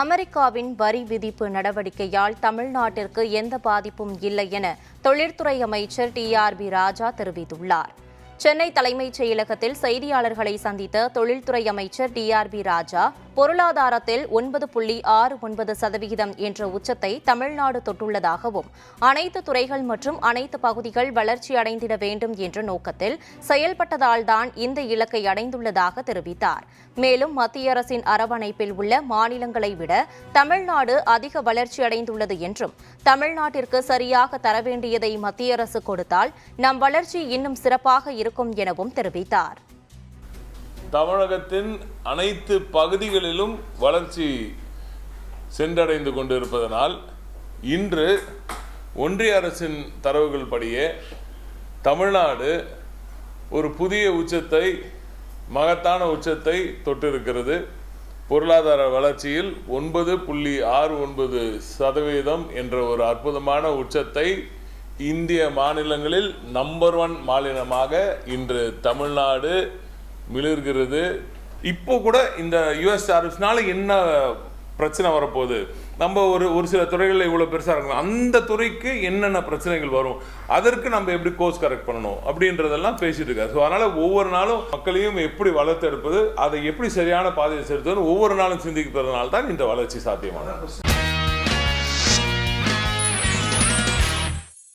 அமெரிக்காவின் வரி விதிப்பு நடவடிக்கையால் தமிழ்நாட்டிற்கு எந்த பாதிப்பும் இல்லை என தொழிற்துறை அமைச்சர் டி ஆர் பி ராஜா தெரிவித்துள்ளார். சென்னை தலைமைச் செயலகத்தில் செய்தியாளர்களை சந்தித்த தொழில்துறை அமைச்சர் டி ஆர் பி ராஜா பொருளாதாரத்தில் ஒன்பது புள்ளி ஆறு ஒன்பது சதவிகிதம் என்ற உச்சத்தை தமிழ்நாடு தொட்டுள்ளதாகவும் அனைத்து துறைகள் மற்றும் அனைத்து பகுதிகள் வளர்ச்சி அடைந்திட வேண்டும் என்ற நோக்கத்தில் செயல்பட்டதால்தான் இந்த இலக்கை அடைந்துள்ளதாக தெரிவித்தார். மேலும் மத்திய அரசின் அரவணைப்பில் உள்ள மாநிலங்களை விட தமிழ்நாடு அதிக வளர்ச்சி அடைந்துள்ளது என்றும் தமிழ்நாட்டிற்கு சரியாக தர வேண்டியதை மத்திய அரசு கொடுத்தால் நம் வளர்ச்சி இன்னும் சிறப்பாக இருக்கும் எனவும் தெரிவித்தார். தமிழகத்தின் அனைத்து பகுதிகளிலும் வளர்ச்சி சென்றடைந்து கொண்டிருப்பதனால் இன்று ஒன்றிய அரசின் தரவுகள் படியே தமிழ்நாடு ஒரு புதிய உச்சத்தை மகத்தான உச்சத்தை தொட்டிருக்கிறது. பொருளாதார வளர்ச்சியில் ஒன்பது புள்ளி ஆறு ஒன்பது சதவீதம் என்ற ஒரு அற்புதமான உச்சத்தை இந்திய மாநிலங்களில் நம்பர் ஒன் மாநிலமாக இன்று தமிழ்நாடு மிளிர்கிறது இப்போ கூட இந்த யுஎஸ் டாரிஃப்னால என்ன பிரச்சனை வரப்போகுது? நம்ம ஒரு ஒரு சில துறைகளில் இவ்வளோ பெருசாக இருக்கலாம். அந்த துறைக்கு என்னென்ன பிரச்சனைகள் வரும்? அதற்கு நம்ம எப்படி கோர்ஸ் கரெக்ட் பண்ணணும்? அப்படின்றதெல்லாம் பேசிட்டு இருக்காரு. ஸோ அதனால் ஒவ்வொரு நாளும் மக்களையும் எப்படி வளர்த்தெடுப்பது அதை எப்படி சரியான பாதையை செலுத்துவது ஒவ்வொரு நாளும் சிந்திக்கிறதுனால தான் இந்த வளர்ச்சி சாத்தியமானது.